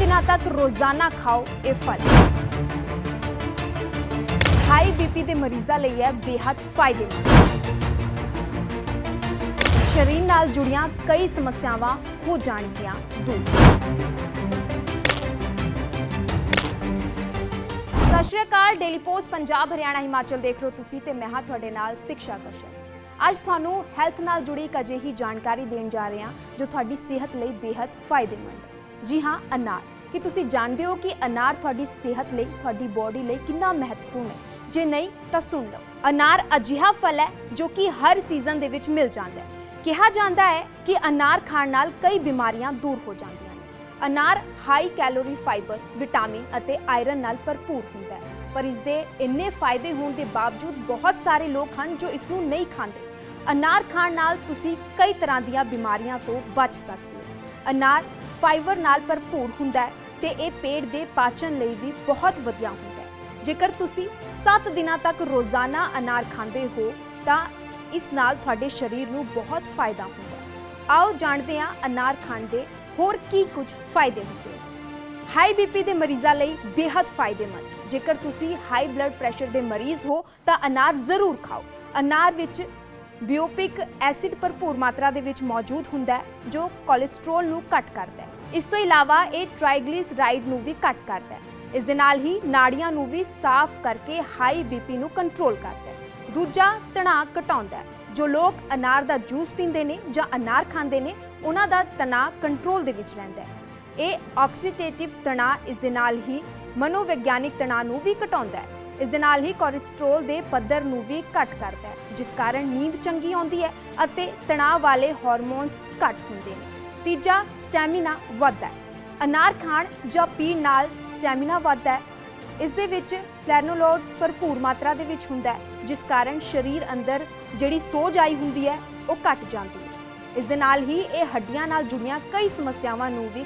ਦਿਨਾਂ ਤੱਕ ਰੋਜ਼ਾਨਾ ਖਾਓ ਇਹ ਫਲ। ਹਾਈ ਬੀਪੀ ਦੇ ਮਰੀਜ਼ਾਂ ਲਈ ਹੈ ਬੇहद ਫਾਇਦੇਮੰਦ। ਸ਼ਰੀਰ ਨਾਲ ਜੁੜੀਆਂ ਕਈ ਸਮੱਸਿਆਵਾਂ ਹੋ ਜਾਣਗੀਆਂ ਦੂਰ। ਸਤਿ ਸ਼੍ਰੀ ਅਕਾਲ ਡੇਲੀ ਪੋਸਟ ਪੰਜਾਬ, ਹਰਿਆਣਾ, ਹਿਮਾਚਲ ਦੇਖ ਰਹੇ ਹੋ ਤੁਸੀਂ ਤੇ ਮੈਂ ਹਾਂ ਤੁਹਾਡੇ ਨਾਲ ਸਿਕਸ਼ਾ ਕਸ਼ਨ ਅੱਜ ਤੁਹਾਨੂੰ ਹੈਲਥ ਨਾਲ ਜੁੜੀ ਇੱਕ ਅਜਿਹੀ ਜਾਣਕਾਰੀ ਦੇਣ ਜਾ ਰਹੇ ਹਾਂ ਜੋ ਤੁਹਾਡੀ ਸਿਹਤ ਲਈ ਬੇहद ਫਾਇਦੇਮੰਦ। ਜੀ ਹਾਂ, ਅਨਾਰ। ਕਿ ਤੁਸੀਂ ਜਾਣਦੇ ਹੋ ਕਿ ਅਨਾਰ ਤੁਹਾਡੀ ਸਿਹਤ ਲਈ, ਤੁਹਾਡੀ ਬੋਡੀ ਲਈ ਕਿੰਨਾ ਮਹੱਤਵਪੂਰਨ ਹੈ? ਜੇ ਨਹੀਂ, ਤਾਂ ਸੁਣ ਲਓ। ਅਨਾਰ ਅਜਿਹਾ ਫਲ ਹੈ ਜੋ ਕਿ ਹਰ ਸੀਜ਼ਨ ਦੇ ਵਿੱਚ ਮਿਲ ਜਾਂਦਾ ਹੈ। ਕਿਹਾ ਜਾਂਦਾ ਹੈ ਕਿ ਅਨਾਰ ਖਾਣ ਨਾਲ ਕਈ ਬਿਮਾਰੀਆਂ ਦੂਰ ਹੋ ਜਾਂਦੀਆਂ ਨੇ। ਅਨਾਰ ਹਾਈ ਕੈਲੋਰੀ ਫਾਈਬਰ ਵਿਟਾਮਿਨ ਅਤੇ ਆਇਰਨ ਨਾਲ ਭਰਪੂਰ ਹੁੰਦਾ ਹੈ। ਪਰ ਇਸ ਦੇ ਇੰਨੇ ਫਾਇਦੇ ਹੋਣ ਦੇ ਬਾਵਜੂਦ ਬਹੁਤ ਸਾਰੇ ਲੋਕ ਹਨ ਜੋ ਇਸ ਨੂੰ ਨਹੀਂ ਖਾਂਦੇ। ਅਨਾਰ ਖਾਣ ਨਾਲ ਤੁਸੀਂ ਕਈ ਤਰ੍ਹਾਂ ਦੀਆਂ ਬਿਮਾਰੀਆਂ ਤੋਂ ਬਚ ਸਕਦੇ ਹੋ। ਅਨਾਰ ਫਾਈਬਰ ਨਾਲ ਭਰਪੂਰ ਹੁੰਦਾ ਹੈ ਤੇ ਇਹ ਪੇਟ ਦੇ ਪਾਚਨ ਲਈ ਵੀ ਬਹੁਤ ਵਧੀਆ ਹੁੰਦਾ ਹੈ। ਜੇਕਰ ਤੁਸੀਂ 7 ਦਿਨਾਂ ਤੱਕ ਰੋਜ਼ਾਨਾ ਅਨਾਰ ਖਾਂਦੇ ਹੋ, ਤਾਂ ਇਸ ਨਾਲ ਤੁਹਾਡੇ ਸਰੀਰ ਨੂੰ ਬਹੁਤ ਫਾਇਦਾ ਹੁੰਦਾ ਹੈ। ਆਓ ਜਾਣਦੇ ਹਾਂ ਅਨਾਰ ਖਾਣ ਦੇ ਹੋਰ ਕੀ ਕੁਝ ਫਾਇਦੇ ਹੁੰਦੇ ਹਨ। ਹਾਈ ਬੀਪੀ ਦੇ ਮਰੀਜ਼ਾਂ ਲਈ ਬੇहद ਫਾਇਦੇਮੰਦ। ਜੇਕਰ ਤੁਸੀਂ ਹਾਈ ਬਲੱਡ ਪ੍ਰੈਸ਼ਰ ਦੇ ਮਰੀਜ਼ ਹੋ, ਤਾਂ ਅਨਾਰ ਜ਼ਰੂਰ ਖਾਓ। ਅਨਾਰ ਵਿੱਚ ਬਿਓਪਿਕ ਐਸਿਡ ਭਰਪੂਰ ਮਾਤਰਾ ਦੇ ਵਿੱਚ ਮੌਜੂਦ ਹੁੰਦਾ ਹੈ, ਜੋ ਕੋਲੇਸਟ੍ਰੋਲ ਨੂੰ ਘੱਟ ਕਰਦਾ ਹੈ। ਇਸ ਤੋਂ ਇਲਾਵਾ ਇਹ ਟ੍ਰਾਈਗਲਿਸਰਾਈਡ ਨੂੰ ਵੀ ਘੱਟ ਕਰਦਾ ਹੈ। ਇਸ ਦੇ ਨਾਲ ਹੀ ਨਾੜੀਆਂ ਨੂੰ ਵੀ ਸਾਫ਼ ਕਰਕੇ ਹਾਈ ਬੀਪੀ ਨੂੰ ਕੰਟਰੋਲ ਕਰਦਾ ਹੈ। ਦੂਜਾ ਤਣਾਅ ਘਟਾਉਂਦਾ ਹੈ, ਜੋ ਲੋਕ ਅਨਾਰ ਦਾ ਜੂਸ ਪੀਂਦੇ ਨੇ ਜਾਂ ਅਨਾਰ ਖਾਂਦੇ ਨੇ, ਉਹਨਾਂ ਦਾ ਤਣਾਅ ਕੰਟਰੋਲ ਦੇ ਵਿੱਚ ਰਹਿੰਦਾ ਹੈ। ਇਹ ਆਕਸੀਟੇਟਿਵ ਤਣਾਅ ਇਸ ਦੇ ਨਾਲ ਹੀ ਮਨੋਵਿਗਿਆਨਿਕ ਤਣਾਅ ਨੂੰ ਵੀ ਘਟਾਉਂਦਾ ਹੈ। ਇਸ ਦੇ ਨਾਲ ਹੀ ਕੋਲੇਸਟ੍ਰੋਲ ਦੇ ਪੱਧਰ ਨੂੰ ਵੀ ਘੱਟ ਕਰਦਾ ਹੈ, ਜਿਸ ਕਾਰਨ ਨੀਂਦ ਚੰਗੀ ਆਉਂਦੀ ਹੈ ਅਤੇ ਤਣਾਅ ਵਾਲੇ ਹਾਰਮੋਨਸ ਘੱਟ ਹੁੰਦੇ ਨੇ। ਤੀਜਾ ਸਟੈਮੀਨਾ ਵੱਧਦਾ ਹੈ। ਅਨਾਰ ਖਾਣ ਜਾਂ ਪੀਣ ਨਾਲ ਸਟੈਮੀਨਾ ਵੱਧਦਾ ਹੈ। ਇਸ ਦੇ ਵਿੱਚ ਫਲੈਨੋਲੋਡਸ ਭਰਪੂਰ ਮਾਤਰਾ ਦੇ ਵਿੱਚ ਹੁੰਦਾ ਹੈ, ਜਿਸ ਕਾਰਨ ਸਰੀਰ ਅੰਦਰ ਜਿਹੜੀ ਸੋਜ ਆਈ ਹੁੰਦੀ ਹੈ, ਉਹ ਘਟ ਜਾਂਦੀ ਹੈ। ਇਸ ਦੇ ਨਾਲ ਹੀ ਇਹ ਹੱਡੀਆਂ ਨਾਲ ਜੁੜੀਆਂ ਕਈ ਸਮੱਸਿਆਵਾਂ ਨੂੰ ਵੀ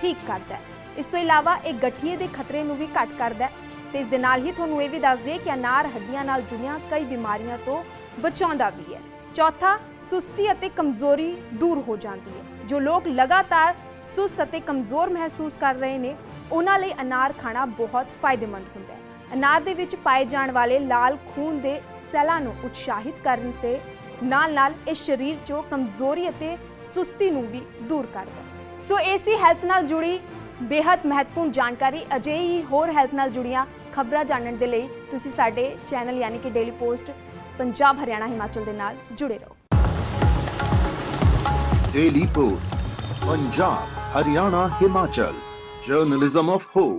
ਠੀਕ ਕਰਦਾ ਹੈ। ਇਸ ਤੋਂ ਇਲਾਵਾ ਇਹ ਗਠੀਏ ਦੇ ਖਤਰੇ ਨੂੰ ਵੀ ਘੱਟ ਕਰਦਾ ਹੈ ਤੇ ਇਸ ਦੇ ਨਾਲ ਹੀ ਤੁਹਾਨੂੰ ਇਹ ਵੀ ਦੱਸ ਦਈਏ ਕਿ ਅਨਾਰ ਹੱਡੀਆਂ ਨਾਲ ਜੁੜੀਆਂ ਕਈ ਬਿਮਾਰੀਆਂ ਤੋਂ ਬਚਾਉਂਦਾ ਵੀ ਹੈ। ਚੌਥਾ, ਸੁਸਤੀ ਅਤੇ ਕਮਜ਼ੋਰੀ ਦੂਰ ਹੋ ਜਾਂਦੀ ਹੈ। ਜੋ ਲੋਕ ਲਗਾਤਾਰ ਸੁਸਤ ਅਤੇ ਕਮਜ਼ੋਰ ਮਹਿਸੂਸ ਕਰ ਰਹੇ ਨੇ, ਉਹਨਾਂ ਲਈ ਅਨਾਰ ਖਾਣਾ ਬਹੁਤ ਫਾਇਦੇਮੰਦ ਹੁੰਦਾ ਹੈ। ਅਨਾਰ ਦੇ ਵਿੱਚ ਪਾਏ ਜਾਣ ਵਾਲੇ ਲਾਲ ਖੂਨ ਦੇ ਸੈੱਲਾਂ ਨੂੰ ਉਤਸ਼ਾਹਿਤ ਕਰਨ ਤੇ ਨਾਲ-ਨਾਲ ਇਹ ਸਰੀਰ 'ਚੋਂ ਕਮਜ਼ੋਰੀ ਅਤੇ ਸੁਸਤੀ ਨੂੰ ਵੀ ਦੂਰ ਕਰਦਾ ਹੈ। ਸੋ ਏਸੀ ਹੈਲਥ ਨਾਲ ਜੁੜੀ ਬੇहद ਮਹੱਤਵਪੂਰਨ ਜਾਣਕਾਰੀ। ਅਜਿਹੀ ਹੀ ਹੋਰ ਹੈਲਥ ਨਾਲ ਜੁੜੀਆਂ ਖਬਰਾਂ ਜਾਣਨ ਦੇ ਲਈ ਤੁਸੀਂ ਸਾਡੇ ਚੈਨਲ ਯਾਨੀ ਕਿ ਡੇਲੀ ਪੋਸਟ ਪੰਜਾਬ ਹਰਿਆਣਾ ਹਿਮਾਚਲ ਦੇ ਨਾਲ ਜੁੜੇ ਰਹੋ Daily Post. Punjab, Haryana, Himachal. Journalism of hope.